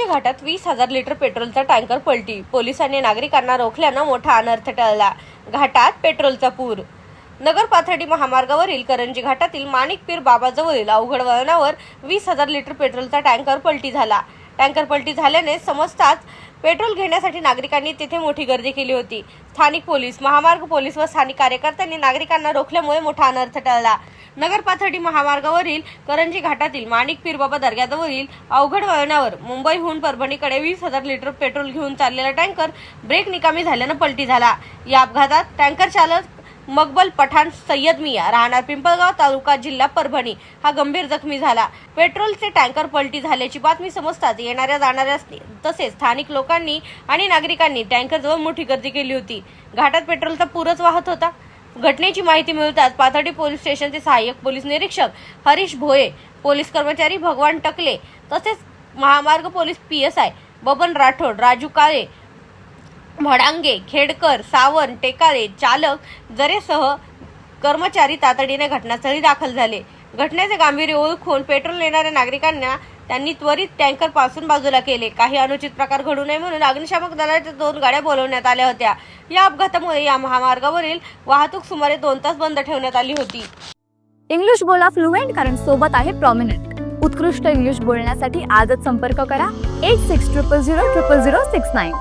घाटात वीस हजार लिटर पेट्रोलचा टँकर पलटी. पोलिसांनी नागरिकांना रोखल्यानं मोठा अनर्थ टळला. घाटात पेट्रोलचा पूर. नगर पाथर्डी महामार्गावरील करंजी घाटातील माणिकपीर बाबाजवळील अवघड वळणावर वीस हजार लिटर पेट्रोलचा टँकर पलटी झाला. टँकर पलटी झाल्याने समजताच पेट्रोल घेण्यासाठी नागरिकांनी तिथे मोठी गर्दी केली होती. स्थानिक पोलीस महामार्ग पोलीस व स्थानिक कार्यकर्त्यांनी नागरिकांना रोखल्यामुळे मोठा अनर्थ टळला. नगर पाथर्डी महामार्गावरील करंजी घाटातील माणिक पीरबाबा दर्ग्याजवळील अवघड वळणावर मुंबईहून परभणीकडे वीस हजार लिटर पेट्रोल घेऊन चाललेला टँकर ब्रेक निकामी झाल्यानं पलटी झाला. या अपघातात टँकर चालक मकबल पठाण सय्यद मिया राहणार पिंपळगाव तालुका जिल्हा परभणी. हा गंभीर जखमी झाला. पेट्रोलचे टँकर पलटी झाल्याची बातमी समजताच येणाऱ्या जाणाऱ्या तसेच स्थानिक लोकांनी आणि नागरिकांनी टँकरजवळ मोठी गर्दी केली होती. घाटात पेट्रोलचा पूरच वाहत होता. घटनेची माहिती मिळताच पाथर्डी पोलीस स्टेशनचे सहाय्यक पोलीस निरीक्षक हरीश भोये पोलीस कर्मचारी भगवान टकले तसेच महामार्ग police P S I Baban Rathod Raju Kale Bhadange Khedkar Sawant Tekale चालक जरेसह कर्मचारी तातडीने घटनास्थळी दाखल झाले. घटनेचे गांभीर्य ओळखून पेट्रोल नेणाऱ्या नागरिकांना त्यांनी त्वरित टँकरपासून बाजूला केले. काही अनुचित प्रकार घडू नये म्हणून अग्निशामक दलाच्या दोन गाड्या बोलवण्यात आल्या होत्या. या अपघातामुळे या महामार्गावरील वाहतूक सुमारे दोन तास बंद ठेवण्यात आली होती. इंग्लिश बोला फ्लुएंट कारण सोबत आहे प्रॉमिनंट उत्कृष्ट इंग्लिश बोलण्यासाठी आजच संपर्क करा. Eight six triple zero triple zero six nine